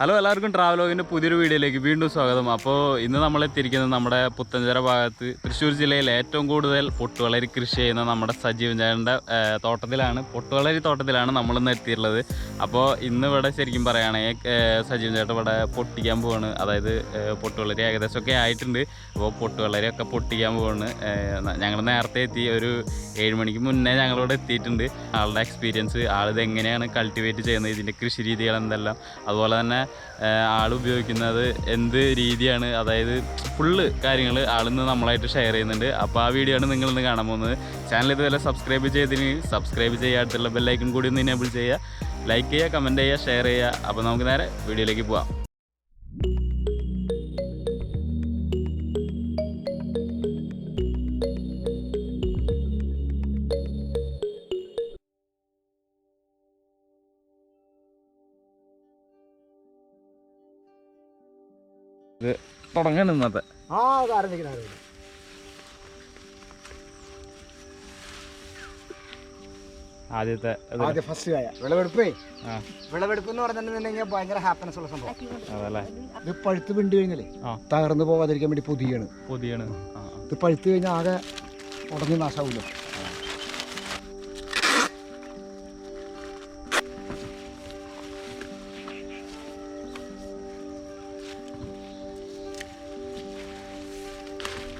Hello എല്ലാവർക്കും ട്രാവലോഗിന്റെ പുതിയൊരു വീഡിയോയിലേക്ക് വീണ്ടും സ്വാഗതം. അപ്പോൾ ഇന്ന് നമ്മൾ എത്തിയിരിക്കുന്നത് നമ്മുടെ പുത്തഞ്ചിറ ഭാഗത്ത് തൃശ്ശൂർ ജില്ലയിൽ ഏറ്റവും കൂടുതൽ പൊട്ടുവളരി കൃഷി ചെയ്യുന്ന നമ്മുടെ സജീവൻ ചേട്ടന്റെ തോട്ടത്തിലാണ്. പൊട്ടുവളരി തോട്ടത്തിലാണ് നമ്മളിന്ന് എത്തിയിട്ടുള്ളത്. അപ്പോൾ ഇന്ന് ഇവിടെ ശരിക്കും പറയുകയാണെങ്കിൽ സജീവൻ ചേട്ടൻ ഇവിടെ പൊട്ടിക്കാൻ പോവാണ്. അതായത് പൊട്ടുവളരി ഏകദേശമൊക്കെ ആയിട്ടുണ്ട്. അപ്പോൾ പൊട്ടുവളരി ഒക്കെ പൊട്ടിക്കാൻ പോവാണ്. ഞങ്ങൾ നേരത്തെ എത്തി ഒരു ഏഴ് മണിക്ക് മുന്നേ ഞങ്ങളിവിടെ എത്തിയിട്ടുണ്ട്. ആളുടെ എക്സ്പീരിയൻസ് ആളിത് എങ്ങനെയാണ് കൾട്ടിവേറ്റ് ചെയ്യുന്നത് ഇതിന്റെ കൃഷി രീതികൾ എന്തെല്ലാം. അതുപോലെ തന്നെ ആൾ ഉപയോഗിക്കുന്നത് എന്ത് രീതിയാണ്? അതായത് ഫുള്ള് കാര്യങ്ങൾ ആളിന്ന് നമ്മളായിട്ട് ഷെയർ ചെയ്യുന്നുണ്ട്. അപ്പോൾ ആ വീഡിയോ ആണ് നിങ്ങളിന്ന് കാണാൻ പോകുന്നത്. ചാനൽ ഇതുവരെ സബ്സ്ക്രൈബ് ചെയ്തതിന് സബ്സ്ക്രൈബ് ചെയ്യുക അടുത്തുള്ള ബെല്ലൈക്കൺ കൂടി ഒന്ന് എനേബിൾ ചെയ്യുക. ലൈക്ക് ചെയ്യുക കമന്റ് ചെയ്യുക ഷെയർ ചെയ്യുക. അപ്പോൾ നമുക്ക് നേരെ വീഡിയോയിലേക്ക് പോവാം. തുടങ്ങാൻ ഇന്നത്തെ ആ ആരംഭിക്കണം ആദ്യത്തെ ആദ്യ ഫസ്റ്റ് കായ വിളവെടുപ്പേ. വിളവെടുപ്പ് എന്ന് പറഞ്ഞിട്ടുണ്ടെങ്കിൽ ഭയങ്കര ഹാപ്പിനെസ് ഉള്ള സംഭവം. അതല്ലേ? ഇത് പഴുത്ത് പിണ്ട് കഴിഞ്ഞാലേ. തകർന്നു പോകാതിരിക്കാൻ വേണ്ടി പുതിയാണ്. പുതിയാണ്. ഇത് പഴുത്ത് കഴിഞ്ഞാൽ ആകെ ഉടഞ്ഞ് നാശാവില്ല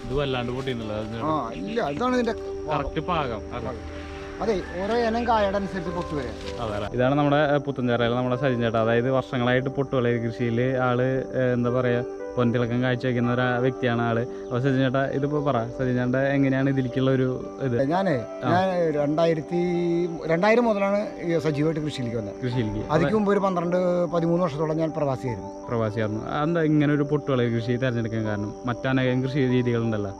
ഇത് വല്ലാണ്ട് പൊട്ടിയുണ്ടല്ലോ ആ ഇല്ല ഇതാണ് ഇതിന്റെ കറക്റ്റ് പാകം. അല്ലേ അതെ ഓരോ ഇനം കായയുടെ അനുസരിച്ച് പൊട്ട് വരാം. അതെ ഇതാണ് നമ്മുടെ പുത്തഞ്ചേറയിൽ നമ്മുടെ സജിൻ ചേട്ടാ. അതായത് വർഷങ്ങളായിട്ട് പൊട്ടുകളെ കൃഷിയിൽ ആൾ എന്താ പറയാ പൊന്തിളക്കം കാഴ്ചവെക്കുന്ന ഒരു വ്യക്തിയാണ് ആൾ. അപ്പോൾ സജിൻ ചേട്ടാ ഇതിപ്പോ പറ സജിൻ ചേട്ടാ എങ്ങനെയാണ് ഇതിലേക്കുള്ള ഒരു ഇത്? ഞാനേ ഞാൻ രണ്ടായിരത്തി രണ്ടായിരം മുതലാണ് സജീവമായിട്ട് കൃഷിയിലേക്ക് വന്നത്. കൃഷിയിലേക്ക്. അതിക്ക് മുമ്പ് ഒരു പന്ത്രണ്ട് പതിമൂന്ന് വർഷത്തോളം ഞാൻ പ്രവാസിയായിരുന്നു. പ്രവാസിയായിരുന്നു. എന്താ ഇങ്ങനെ ഒരു പൊട്ടുവിള കൃഷി തിരഞ്ഞെടുക്കാൻ കാരണം? മറ്റനേകം കൃഷി രീതികളുണ്ടല്ലോ.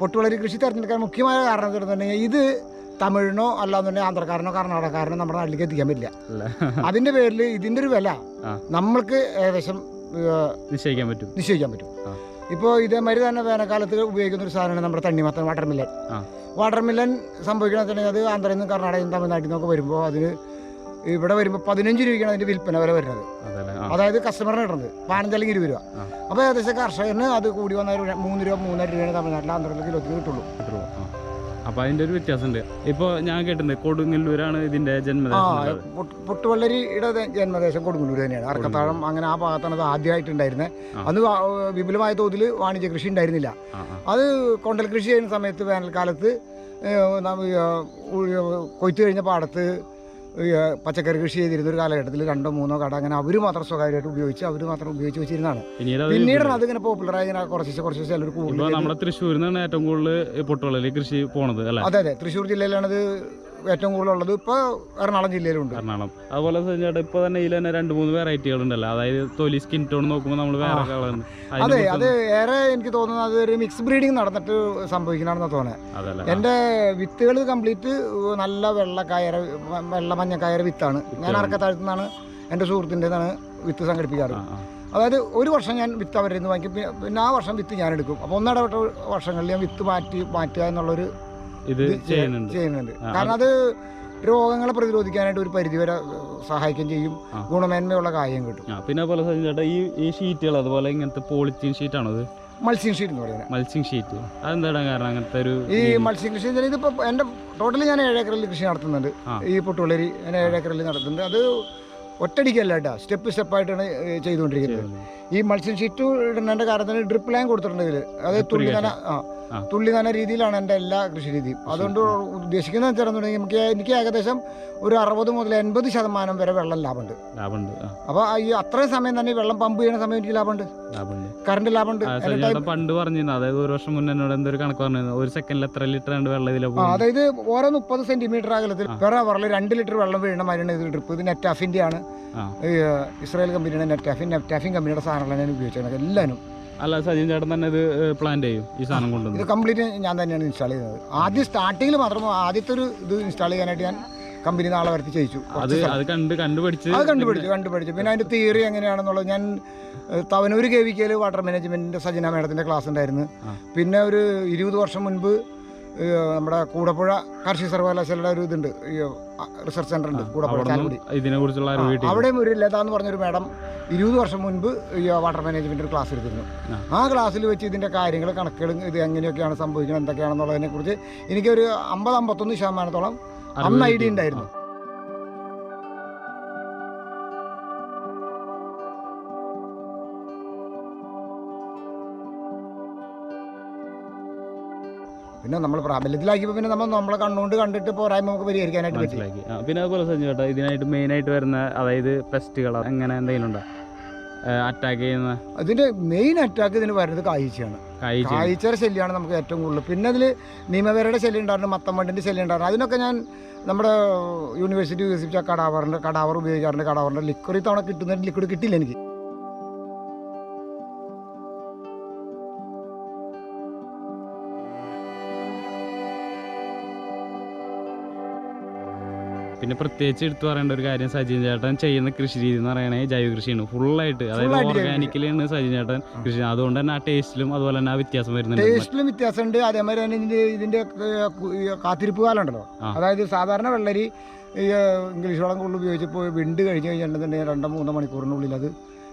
പൊട്ടുവിളരി കൃഷി തിരഞ്ഞെടുക്കാൻ മുഖ്യമായ കാരണം എന്ന് ഇത് തമിഴിനോ അല്ലാന്നുണ്ടെങ്കിൽ ആന്ധ്രക്കാരനോ കർണാടകക്കാരനോ നമ്മുടെ നാട്ടിലേക്ക് എത്തിക്കാൻ പറ്റില്ല. അതിന്റെ പേരിൽ ഇതിന്റെ ഒരു വില നമ്മൾക്ക് ഏകദേശം നിശ്ചയിക്കാൻ പറ്റും. നിശ്ചയിക്കാൻ പറ്റും. ഇപ്പോൾ ഇതേമാതിരി തന്നെ വേനൽക്കാലത്ത് ഉപയോഗിക്കുന്ന ഒരു സാധനമാണ് നമ്മുടെ തണ്ണിമത്തൻ വാട്ടർ മില്ലൻ. വാട്ടർ മില്ലൻ സംഭവിക്കണമെന്നുണ്ടെങ്കിൽ അത് ആന്ധ്രയിൽ നിന്നും കർണാടകയിൽ നിന്നും തമിഴ്നാട്ടിൽ നിന്നൊക്കെ വരുമ്പോൾ അതിന് ഇവിടെ വരുമ്പോൾ പതിനഞ്ച് രൂപയ്ക്കാണ് അതിന്റെ വിൽപ്പന വില വരുന്നത്. അതായത് കസ്റ്റമറിന് കിട്ടുന്നത് പാനഞ്ചല്ലെങ്കിൽ ഇരുപത് രൂപ. അപ്പോൾ ഏകദേശം കർഷകന് അത് കൂടി വന്നാൽ മൂന്ന് രൂപ മൂന്നര രൂപയാണ് തമിഴ്നാട്ടിൽ ആന്ധ്രയിൽ കിലോത്തിന് കിട്ടുള്ളൂ. അപ്പോൾ അതിന്റെ ഒരു വ്യത്യാസമുണ്ട്. ഇപ്പോൾ ഞാൻ കേട്ടിട്ടുണ്ട് കൊടുങ്ങല്ലൂരാണ് ഇതിന്റെ ജന്മദേശം. പുട്ടുവള്ളരിയുടെ പൊട്ട്- പൊട്ടുവള്ളരിയുടെ ജന്മദേശം കൊടുങ്ങല്ലൂർ തന്നെയാണ്. അർക്കത്താഴം അങ്ങനെ ആ ഭാഗത്താണ് അത് ആദ്യമായിട്ടുണ്ടായിരുന്നത് അന്ന് വിപുലമായ തോതിൽ വാണിജ്യ കൃഷി ഉണ്ടായിരുന്നില്ല. അത് കൊണ്ടൽ കൃഷി ചെയ്യുന്ന സമയത്ത് വേനൽക്കാലത്ത് കൊയ്ത്തു കഴിഞ്ഞ പാടത്ത് പച്ചക്കറി കൃഷി ചെയ്തിരുന്ന ഒരു കാലഘട്ടത്തിൽ രണ്ടോ മൂന്നോ കട അങ്ങനെ അവർ മാത്രം സ്വകാര്യമായിട്ട് ഉപയോഗിച്ച് അവർ മാത്രം ഉപയോഗിച്ച് വെച്ചിരുന്നതാണ്. പിന്നീടാണ് അതിങ്ങനെ പോപ്പുലറായി ഇങ്ങനെ കുറച്ച് കുറച്ച് ചിലർ കൂടുതൽ നമ്മുടെ തൃശ്ശൂരിൽ നിന്നാണ് ഏറ്റവും കൂടുതൽ പൊട്ടുവളരി കൃഷി പോണത് അതെ അതെ. തൃശ്ശൂർ ജില്ലയിലാണിത് ഏറ്റവും കൂടുതലുള്ളത് ഇപ്പോൾ എറണാകുളം ജില്ലയിലുണ്ട്. എറണാകുളം. അതുപോലെ ചേട്ടാ ഇപ്പോൾ തന്നെ ഇതിൽ തന്നെ രണ്ട് മൂന്ന് വെറൈറ്റികൾ ഉണ്ടല്ലോ അതായത് തൊലി സ്കിൻ ടോൺ നോക്കുമ്പോൾ നമ്മൾ വേറെ കളറുണ്ട് അതെ അത് ഏറെ എനിക്ക് തോന്നുന്നത് അതൊരു ഒരു മിക്സ് ബ്രീഡിങ് നടന്നിട്ട് സംഭവിക്കുന്നതാണെന്ന് തോന്നുന്നത് എന്റെ വിത്തുകൾ കംപ്ലീറ്റ് നല്ല വെള്ളക്കായര വെള്ള മഞ്ഞക്കായര വിത്താണ്. ഞാൻ അറക്കത്താഴത്തു നിന്നാണ് എന്റെ സുഹൃത്തിന്റെതാണ് വിത്ത് സംഘടിപ്പിക്കാറ്. അതായത് ഒരു വർഷം ഞാൻ വിത്ത് അവരിൽ നിന്ന് വാങ്ങിക്കും. പിന്നെ- പിന്നെ ആ വർഷം വിത്ത് ഞാൻ എടുക്കും. അപ്പോൾ ഒന്നിടവട്ട വർഷങ്ങളിൽ ഞാൻ വിത്ത് മാറ്റി മാറ്റുക എന്നുള്ളൊരു ഇത് ചെയ്യുന്നുണ്ട്. ചെയ്യുന്നുണ്ട്. കാരണം അത് രോഗങ്ങളെ പ്രതിരോധിക്കാനായിട്ട് ഒരു പരിധിവരെ സഹായിക്കുകയും ചെയ്യും. ഗുണമേന്മയുള്ള കാര്യം കിട്ടും. പിന്നെ അതുപോലെ ചേട്ടാ ഈ ഈ ഷീറ്റുകൾ അതുപോലെ ഇങ്ങനത്തെ പോളിത്തീൻ ഷീറ്റാണോ അത് മത്സ്യം ഷീറ്റ് എന്ന് പറയുന്നത്. മത്സ്യം ഷീറ്റ്. അതെന്താണ് കാരണം അങ്ങനത്തെ ഒരു ഈ മത്സ്യം കൃഷി ഇതിപ്പോ എന്റെ എന്റെ ടോട്ടലി ഞാൻ ഏഴ് ഏക്കറിൽ കൃഷി നടത്തുന്നുണ്ട്. ഈ പൊട്ടുവളരി ഞാൻ ഏഴ് ഏക്കറിൽ നടത്തുന്നുണ്ട്. അത് ഒറ്റടിക്കല്ല കേട്ടോ. സ്റ്റെപ്പ് സ്റ്റെപ്പായിട്ടാണ് ചെയ്തുകൊണ്ടിരിക്കുന്നത്. ഈ മത്സ്യം ഷീറ്റ് ഇടുന്നതിന്റെ കാരണത്തിന് ഡ്രിപ്പ് ലൈൻ കൊടുത്തിട്ടുണ്ട് ഇതിൽ അത് തുണി ആ. തുള്ളി നന രീതിയിലാണ് എന്റെ എല്ലാ കൃഷി രീതിയും അതുകൊണ്ട് ഉദ്ദേശിക്കുന്നത് വെച്ചിട്ടുണ്ടെങ്കിൽ നമുക്ക് എനിക്ക് ഏകദേശം ഒരു അറുപത് മുതൽ എൺപത് ശതമാനം വരെ വെള്ളം ലാഭമുണ്ട്. ലാഭമുണ്ട് അപ്പൊ അപ്പോൾ ഈ അത്രയും സമയം തന്നെ വെള്ളം പമ്പ് ചെയ്യുന്ന സമയം എനിക്ക് ലാഭമുണ്ട്. കറണ്ട് ലാഭമുണ്ട്. പണ്ട് പറഞ്ഞിരുന്നു അതായത് ഒരു വർഷം മുന്നേ എന്നോട് എന്തൊരു കണക്ക് പറഞ്ഞു ഒരു സെക്കൻഡിൽ എത്ര ലിറ്റർ ആണ് വെള്ളം ഇതിൽ അതായത് ഓരോ മുപ്പത് സെന്റിമീറ്റർ അകലത്തിൽ വേറെ പെർ അവറിൽ രണ്ട് ലിറ്റർ വെള്ളം വീഴുന്ന മാതിരിയാണ് ഇത് ഡ്രിപ്പ് ഇത് നെറ്റാഫിന്റെ ആണ്. ഇസ്രായേൽ കമ്പനിയുടെ നെറ്റാഫിൻ നെറ്റാഫിൻ കമ്പനിയുടെ സാധനങ്ങളാണ് ഞാൻ ഉപയോഗിച്ചത്. എല്ലാവരും അല്ല സജിൻ ചേട്ടൻ തന്നെ ഇത് പ്ലാൻ ചെയ്യും ഈ സാധനം ഇത് കംപ്ലീറ്റ് ഞാൻ തന്നെയാണ് ഇൻസ്റ്റാൾ ചെയ്തത്. ആദ്യം സ്റ്റാർട്ടിങ്ങിൽ മാത്രം ആദ്യത്തെ ഒരു ഇത് ഇൻസ്റ്റാൾ ചെയ്യാനായിട്ട് ഞാൻ കമ്പനി നാളെ വരത്തി ചെയ്യിച്ചു അത് കണ്ട് കണ്ടുപിടിച്ച് അത് കണ്ടുപിടിച്ചു കണ്ടുപിടിച്ചു. പിന്നെ അതിന്റെ തിയറി എങ്ങനെയാണെന്നുള്ളത് ഞാൻ തവനൂർ കെ വി കെയിൽ വാട്ടർ മാനേജ്മെന്റിന്റെ സജന മേഡത്തിന്റെ ക്ലാസ് ഉണ്ടായിരുന്നു. പിന്നെ ഒരു ഇരുപത് വർഷം മുൻപ് നമ്മുടെ കൂടപ്പുഴ കാർഷിക സർവകലാശാലയുടെ ഒരു ഇതുണ്ട്. റിസർച്ച് സെന്റർ ഉണ്ട് കൂടപ്പുഴ ചാലക്കുടി. ഇതിനെ ആ, അറിവ് കിട്ടി അവിടെയും ഒരു ലത എന്ന് പറഞ്ഞൊരു മാഡം ഇരുപത് വർഷം മുൻപ് ഈ വാട്ടർ മാനേജ്മെന്റ് ഒരു ക്ലാസ് എടുത്തിരുന്നു. ആ. ക്ലാസ്സിൽ വെച്ച് ഇതിന്റെ കാര്യങ്ങൾ കണക്കുകളും ഇത് എങ്ങനെയൊക്കെയാണ് സംഭവിക്കുന്നത് എന്തൊക്കെയാണെന്നുള്ളതിനെ കുറിച്ച് എനിക്കൊരു അമ്പത് അമ്പത്തൊന്ന് ശതമാനത്തോളം അന്ന് ഐഡിയ ഉണ്ടായിരുന്നു. പിന്നെ നമ്മൾ പ്രാബല്യത്തിലാക്കിയപ്പോൾ പിന്നെ നമ്മൾ നമ്മളെ കണ്ണുകൊണ്ട് കണ്ടിട്ട് പോരായ്മ നമുക്ക് പരിഹരിക്കാനായിട്ട് മനസ്സിലാക്കി. പിന്നെ അതുപോലെ സഞ്ജു ചേട്ടാ ഇതിനായിട്ട് മെയിനായിട്ട് വരുന്ന അതായത് പെസ്റ്റുകൾ അങ്ങനെ എന്തെങ്കിലും ഉണ്ടോ? അറ്റാക്ക് ചെയ്യുന്ന അതിന്റെ മെയിൻ അറ്റാക്ക് ഇതിന് വരുന്നത് കാഴ്ചയാണ്. കാഴ്ചയുടെ ശല്യമാണ് നമുക്ക് ഏറ്റവും കൂടുതൽ. പിന്നെ അതിൽ നിയമവരയുടെ ശല്യം ഉണ്ടായിരുന്നു മത്തമ്മണ്ടിന്റെ ശല്യം ഉണ്ടായിരുന്നു. അതിനൊക്കെ ഞാൻ നമ്മുടെ യൂണിവേഴ്സിറ്റി വികസിപ്പിച്ച കടാവറിന്റെ കടാവർ ഉപയോഗിക്കാറുണ്ട്. കടാവറിന്റെ ലിക്വിഡ് തവണ കിട്ടുന്ന ലിക്വിഡ് കിട്ടില്ല എനിക്ക്. പിന്നെ പ്രത്യേകിച്ച് എടുത്തു പറയേണ്ട ഒരു കാര്യം സജിൻ ചേട്ടൻ ചെയ്യുന്ന കൃഷി രീതി എന്ന് പറയണേ ജൈവ കൃഷിയാണ്. ഫുള്ളായിട്ട്. അതായത് ഓർഗാനിക്കലാണ് സജിൻ ചേട്ടൻ കൃഷി. അതുകൊണ്ട് തന്നെ ആ ടേസ്റ്റിലും അതുപോലെ തന്നെ ആ വ്യത്യാസം വരുന്നുണ്ട്. ടേസ്റ്റിലും വ്യത്യാസമുണ്ട്. അതേമാതിരി തന്നെ ഇതിന്റെ ഇതിന്റെ കാത്തിരിപ്പ് കാലം ഉണ്ടല്ലോ അതായത് സാധാരണ വെള്ളരി ഇംഗ്ലീഷ് വളം കൂടുതൽ ഉപയോഗിച്ചപ്പോൾ വിണ്ട് കഴിഞ്ഞ് കഴിഞ്ഞിട്ടുണ്ടെങ്കിൽ രണ്ടോ മൂന്നോ മണിക്കൂറിനുള്ളിൽ അത്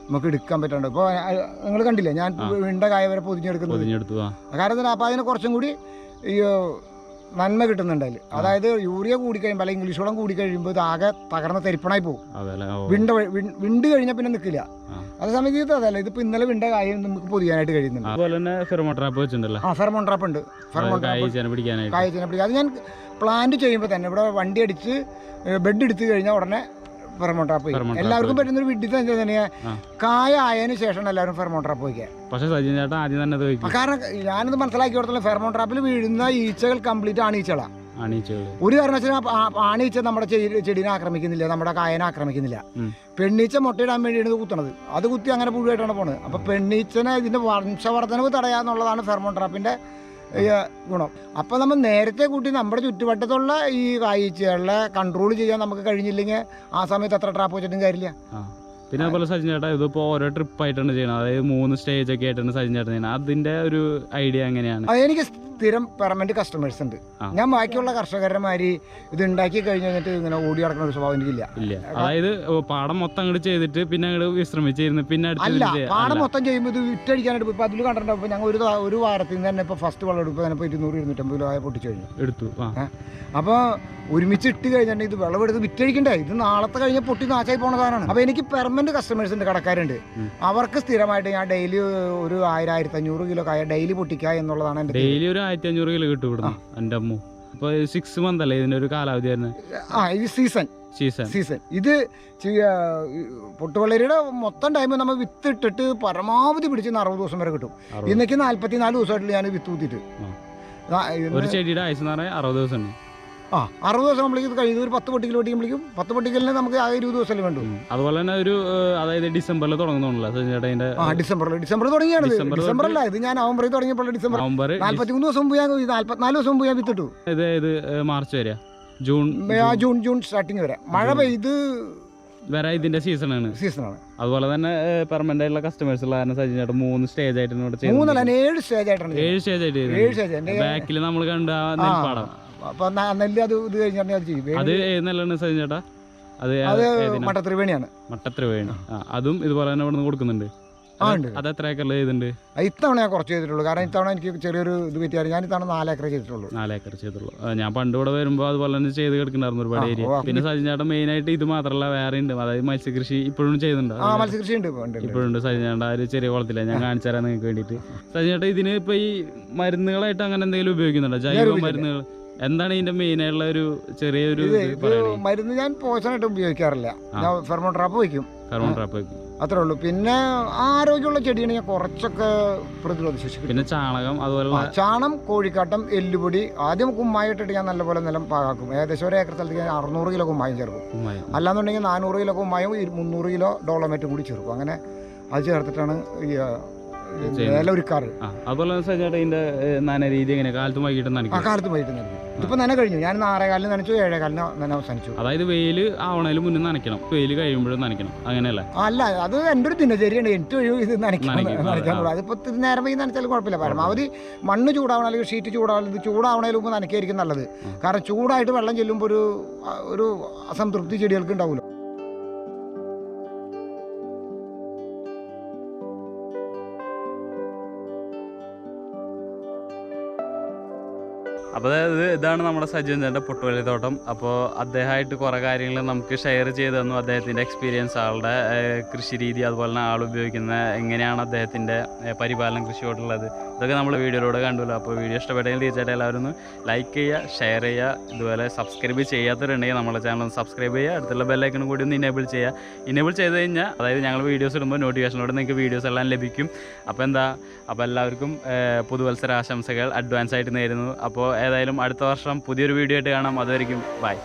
നമുക്ക് എടുക്കാൻ പറ്റാണ്ട്. ഇപ്പോൾ നിങ്ങൾ കണ്ടില്ലേ? ഞാൻ വിണ്ട കായ വരെ പൊതിഞ്ഞെടുക്കുന്നത്. ആ. കാരണം അപ്പം അതിന് കുറച്ചും കൂടി ഈ നന്മ കിട്ടുന്നുണ്ട് അതിൽ അതായത് യൂറിയ കൂടി കഴിയുമ്പോൾ അല്ലെങ്കിൽ ഇംഗ്ലീഷ് വളം കൂടി കഴിയുമ്പോൾ ഇത് ആകെ തകർന്ന തെരിപ്പണായി പോകും. വിണ്ട വിണ്ട് കഴിഞ്ഞാൽ പിന്നെ നിൽക്കില്ല അത് സമയത്ത് ഇത് അതല്ല ഇതിപ്പോ ഇന്നലെ വിണ്ട കായും നമുക്ക് പൊതിയാനായിട്ട് കഴിയുന്നുണ്ട്. അതുപോലെ തന്നെ ഫെറമോൺ ട്രാപ്പ് വെച്ചിട്ടുണ്ടല്ലോ. ആ ഫെർമോൺ ട്രാപ്പ് ഉണ്ട് ഫെർമോൺ ട്രാപ്പ് പിടിക്കുക അത് ഞാൻ പ്ലാന്റ് ചെയ്യുമ്പോൾ തന്നെ ഇവിടെ വണ്ടി അടിച്ച് ബെഡ് എടുത്തു കഴിഞ്ഞാൽ ഉടനെ ഫെർമോൺ ട്രാപ്പ് Pheromone ചെയ്യും trap എല്ലാവർക്കും പറ്റുന്ന ഒരു വിഡ്ഢി തന്നെ. കായ ആയതിനു ശേഷം എല്ലാവരും ഫെർമോൺ ട്രാപ്പ് വയ്ക്കുക പക്ഷെ സജിൻ ചേട്ടൻ ആദ്യം തന്നെ അത് ആ, വയ്ക്കും. കാരണം ഞാനിത് മനസ്സിലാക്കി കൊടുത്തല്ലോ ഫെർമോൺ ട്രാപ്പിൽ വീഴുന്ന ഈച്ചകൾ കംപ്ലീറ്റ് ആണ് ഈച്ചകളാണ് അണീച്ചോൾ ഒരു കാരണവശാലും ആണീച്ച നമ്മുടെ ചെടി- ചെടീനെ ആക്രമിക്കുന്നില്ല നമ്മുടെ കായനെ ആക്രമിക്കുന്നില്ല. പെണ്ണീച്ച മുട്ടയിടാൻ വേണ്ടിയാണ് ഇത് കുത്തണത്. അത് കുത്തി അങ്ങനെ പുഴുവായിട്ടാണ് പോണത്. അപ്പൊ പെണ്ണീച്ചനെ ഇതിന്റെ വംശവർദ്ധനവ് തടയാന്നുള്ളതാണ് ഫെർമോൺ ട്രാപ്പിന്റെ ഈ, ഗുണം. അപ്പോൾ നമ്മൾ നേരത്തെ കൂട്ടി നമ്മുടെ ചുറ്റുവട്ടത്തുള്ള ഈ കായ്ച്ചകളെ കൺട്രോൾ ചെയ്യാൻ നമുക്ക് കഴിഞ്ഞില്ലെങ്കിൽ ആ സമയത്ത് എത്ര ട്രാപ്പ് വെച്ചിട്ടും കാര്യമില്ല. പിന്നെ അതുപോലെ സജിൻ ചേട്ടാ ഇതിപ്പോ ഓരോ ട്രിപ്പ് ആയിട്ടാണ് ചെയ്യുന്നത്. അതായത് മൂന്ന് സ്റ്റേജ് ഒക്കെ ആയിട്ടാണ് സജിൻ ചേട്ടൻ ചെയ്യുന്നത്. അതിന്റെ ഒരു ഐഡിയ എങ്ങനെയാണ്? എനിക്ക് സ്ഥിരം പെർമനന്റ് കസ്റ്റമേഴ്സ് ഉണ്ട്. ഞാൻ ബാക്കിയുള്ള കർഷകരുടെ മാതിരി ഇത് ഉണ്ടാക്കി കഴിഞ്ഞ് കഴിഞ്ഞിട്ട് ഇങ്ങനെ ഓടി നടക്കുന്ന ഒരു സ്വഭാവം എനിക്കില്ല. ഇല്ല. അതായത് പാടം മൊത്തം അങ്ങോട്ട് ചെയ്തിട്ട് പിന്നെ അങ്ങോട്ട് വിശ്രമിച്ചിരുന്നു. പിന്നെ അല്ല പാടം. മൊത്തം ചെയ്യുമ്പോൾ ഇത് വിറ്റടിക്കാനായിട്ട് ഇപ്പൊ അതിൽ കണ്ടിട്ടുണ്ടാവും ഇപ്പൊ ഞങ്ങൾ ഒരു ഒരു വാരത്തിൽ നിന്ന് തന്നെ ഇപ്പൊ ഫസ്റ്റ് വെള്ളമെടുപ്പ് തന്നെ ഇപ്പൊ ഇരുന്നൂറ് ഇരുന്നൂറ്റമ്പത് രൂപ പൊട്ടിച്ചു കഴിഞ്ഞു. എടുത്തു. അപ്പൊ അപ്പോൾ ഒരുമിച്ച് ഇട്ട് കഴിഞ്ഞിട്ടുണ്ടെങ്കിൽ ഇത് വെള്ളമെടുത്ത് വിറ്റഴിക്കണ്ടേ? ഇത് നാളത്തെ കഴിഞ്ഞ് പൊട്ടി നാശമായി പോണ സാധനമാണ്. അപ്പോൾ എനിക്ക് പെർമനന്റ് കസ്റ്റമേഴ്സ് ഉണ്ട് കടക്കാരുണ്ട്. അവർക്ക് സ്ഥിരമായിട്ട് ഞാൻ ഡെയിലി ഒരു ആയിരം ആയിരത്തി അഞ്ഞൂറ് കിലോ കായ ഡെയിലി പൊട്ടിക്കുക എന്നുള്ളതാണ് എന്റെ ഡെയിലി ഒരു ആയിരത്തി അഞ്ഞൂറ് കിലോ കിട്ടും ഇവിടുന്ന് എന്റെ അമ്മു. അപ്പൊ സിക്സ് മന്ത് അല്ലേ ഇതിന്റെ ഒരു കാലാവധി വരുന്നത് ആ ഇത് സീസൺ സീസൺ സീസൺ ഇത് പൊട്ടുവളരിയുടെ മൊത്തം ടൈം നമ്മൾ വിത്ത് ഇട്ടിട്ട് പരമാവധി പിടിച്ച് അറുപത് ദിവസം വരെ കിട്ടും. ഇന്നേക്ക് നാല്പത്തി നാല് ദിവസമായിട്ട് ഞാൻ വിത്ത് ഇന്ന് ഒരു ചെടിയുടെ ആയുസ് എന്ന് പറഞ്ഞാൽ അറുപത് ദിവസം ഉണ്ട് ആ അറുപത് ദിവസം ഇത് കഴിയുന്നത് ഒരു പത്ത് പൊട്ടിക്കൽ പൊട്ടിക്കുമ്പോഴേക്കും പത്ത് പൊട്ടിക്കലിന് നമുക്ക് ആ ഇരുപത് ദിവസം വേണ്ടു? അതുപോലെ തന്നെ ഒരു അതായത് ഡിസംബറിൽ തുടങ്ങുന്നുണ്ടല്ലോ ആ ഡിസംബറിൽ ഡിസംബർ തുടങ്ങിയാണ് അല്ല ഇത് ഞാൻ നവംബറിൽ തുടങ്ങിയപ്പോൾ ഡിസംബർ. നവംബർ നാല്പത്തി മൂന്ന് ദിവസം മുമ്പ് ഞാൻ നാല്പത്തിനാല് ദിവസം മുമ്പ് ഞാൻ വിത്തിട്ടു. ഇത് ഇത് മാർച്ച് വരെ ജൂൺ ജൂൺ. ജൂൺ സ്റ്റാർട്ടിങ് വരെ. മഴ പെയ്ത് വരെ ഇതിന്റെ സീസണാണ്. സീസണാണ്. അതുപോലെ തന്നെ പെർമനന്റ് ആയിട്ടുള്ള കസ്റ്റമേഴ്സ് ഉള്ള കാരണം സജിൻ ചേട്ടൻ മൂന്ന് സ്റ്റേജ് ആയിട്ട് ഇവിടെ ചെയ്യുന്നത് മൂന്നല്ല ഏഴ് സ്റ്റേജ് ആയിട്ടാണ് ഏഴ് സ്റ്റേജ് ആയിട്ട് ബാക്കിൽ നമ്മൾ കണ്ട നെൽപ്പാടം. അപ്പൊ നെല്ല് അത് ഇത് കഴിഞ്ഞാൽ അത് ചെയ്യും. അത് നെല്ലാണ് സജിൻ ചേട്ടാ അത് മട്ടത്രിവേണിയാണ് മട്ടത്ര വേണി അതും ഇതുപോലെ തന്നെ ഇവിടെ കൊടുക്കുന്നുണ്ട്. അത് ഉണ്ട്. അത് എത്ര ഏക്കറിൽ ചെയ്തിട്ടുണ്ട്? ഇത്തവണ ഞാൻ കുറച്ച് ചെയ്തിട്ടുള്ളൂ. കാരണം ഇത്തവണ എനിക്ക് ചെറിയൊരു ഇത് പറ്റിയാൽ ഞാൻ ഇത്തവണ നാല് ഏക്കർ ചെയ്തിട്ടുള്ളൂ. നാല് ഏക്കർ ചെയ്തുള്ളൂ ഞാൻ പണ്ട് ഇവിടെ വരുമ്പോൾ അതുപോലെ തന്നെ ചെയ്ത് കിടക്കുന്നുണ്ടായിരുന്നു ഒരുപാട് ഏരിയ. പിന്നെ സജിൻ ചേട്ടൻ മെയിൻ ആയിട്ട് ഇത് മാത്രമല്ല വേറെ ഉണ്ട്. അതായത് മത്സ്യകൃഷി ഇപ്പോഴും ചെയ്യുന്നുണ്ട്? മത്സ്യകൃഷി ഉണ്ട്. ഇപ്പോഴുണ്ട് സജിൻ ചേട്ടൻ ആ ഒരു ചെറിയ കുളത്തില്ല ഞാൻ കാണിച്ചു നിങ്ങൾക്ക് വേണ്ടിയിട്ട്. സജിൻ ചേട്ടൻ ഇതിന് ഇപ്പൊ ഈ മരുന്നുകളായിട്ട് അങ്ങനെ എന്തെങ്കിലും ഉപയോഗിക്കുന്നുണ്ടോ? ജൈവ മരുന്നുകൾ? എന്താണ് ഇതിന്റെ മെയിൻ ആയിട്ടുള്ള ഒരു ചെറിയൊരു മരുന്ന് ഞാൻ പോഷനായിട്ട് ഉപയോഗിക്കാറില്ല. ഞാൻ ഫെർമോ ട്രാപ്പ് വയ്ക്കും. കാർബൺ ട്രാപ്പ് അത്രേ ഉള്ളൂ. പിന്നെ ആരോഗ്യമുള്ള ചെടിയാണ് ഞാൻ കുറച്ചൊക്കെ പ്രതിരോധ ശേഷി പിന്നെ ചാണകം അതുപോലെ ചാണം കോഴിക്കാട്ടം എല്ലുപൊടി ആദ്യം കുമ്മായിട്ടിട്ട് ഞാൻ നല്ലപോലെ നിലം പാകാക്കും. ഏകദേശം ഒരു ഏക്കർ സ്ഥലത്തേക്ക് ഞാൻ അറുന്നൂറ് കിലോ കുമ്മായം ചേർക്കും. അല്ലാന്നുണ്ടെങ്കിൽ നാനൂറ് കിലോ കുമ്മായും മുന്നൂറ് കിലോ ഡോളമേറ്റും കൂടി ചേർക്കും. അങ്ങനെ അത് ചേർത്തിട്ടാണ് ഈ ഒരുക്കാറ് അതുപോലെ ഇതിന്റെ നന രീതി എങ്ങനെ? കാലത്തും വൈകിട്ടും ആ നനയ്ക്കും കാലത്ത് വൈകിട്ട് നനയ്ക്കും. ഇതിപ്പോൾ നന കഴിഞ്ഞു. ഞാൻ ആറേകാലിന് നനച്ചു ഏഴേകാലിന് നന അവസാനിച്ചു. അതായത് വെയിൽ മുന്നേ നനയ്ക്കണം. വെയിൽ കഴിയുമ്പോഴും നനയ്ക്കണം. അങ്ങനെയല്ല? അല്ല അത് എന്റെ ഒരു ദിനചര്യയാണ്. എനിക്ക് ഒരു ഇത് നനയ്ക്കാനുള്ളൂ നേരം വൈകി നനച്ചാലും കുഴപ്പമില്ല. പരമാവധി മണ്ണ് ചൂടാവണം അല്ലെങ്കിൽ ഷീറ്റ് ചൂടാവണം ഇത് മുമ്പ് നനയ്ക്കായിരിക്കും നല്ലത്. കാരണം ചൂടായിട്ട് വെള്ളം ചെല്ലുമ്പോൾ ഒരു ഒരു അസംതൃപ്തി ചെടികൾക്ക് ഉണ്ടാവുമല്ലോ അപ്പോൾ അതായത് ഇതാണ് നമ്മുടെ സജീവൻ ചേട്ടന്റെ പൊട്ടുവലി തോട്ടം അപ്പോൾ അദ്ദേഹമായിട്ട് കുറേ കാര്യങ്ങൾ നമുക്ക് ഷെയർ ചെയ്ത് തന്നു. അദ്ദേഹത്തിന്റെ എക്സ്പീരിയൻസ് ആളുടെ കൃഷി രീതി അതുപോലെ തന്നെ ആൾ ഉപയോഗിക്കുന്ന എങ്ങനെയാണ് അദ്ദേഹത്തിന്റെ പരിപാലനം കൃഷിയോടുള്ളത്. ഇതൊക്കെ നമ്മൾ വീഡിയോയിലൂടെ കണ്ടല്ലോ. അപ്പോൾ വീഡിയോ ഇഷ്ടപ്പെട്ടെങ്കിൽ തീർച്ചയായിട്ടും എല്ലാവരും ഒന്ന് ലൈക്ക് ചെയ്യുക ഷെയർ ചെയ്യുക ഇതുപോലെ സബ്സ്ക്രൈബ് ചെയ്യാത്തവരുണ്ടെങ്കിൽ നമ്മുടെ ചാനൽ ഒന്ന് സബ്സ്ക്രൈബ് ചെയ്യുക അടുത്തുള്ള ബെല്ലൈക്കണും കൂടി ഒന്ന് ഇനേബിൾ ചെയ്യുക. ഇനേബിൾ ചെയ്ത് കഴിഞ്ഞാൽ അതായത് ഞങ്ങൾ വീഡിയോസ് ഇടുമ്പോൾ നോട്ടിഫിക്കേഷനോടെ നിങ്ങൾക്ക് വീഡിയോസ് എല്ലാം ലഭിക്കും. അപ്പോൾ എന്താ? അപ്പോൾ എല്ലാവർക്കും പുതുവത്സര ആശംസകൾ അഡ്വാൻസ് ആയിട്ട് നേരുന്നു. അപ്പോൾ ഏതായാലും അടുത്ത വർഷം പുതിയൊരു വീഡിയോ ആയിട്ട് കാണാം. അതുവരെയും ബൈ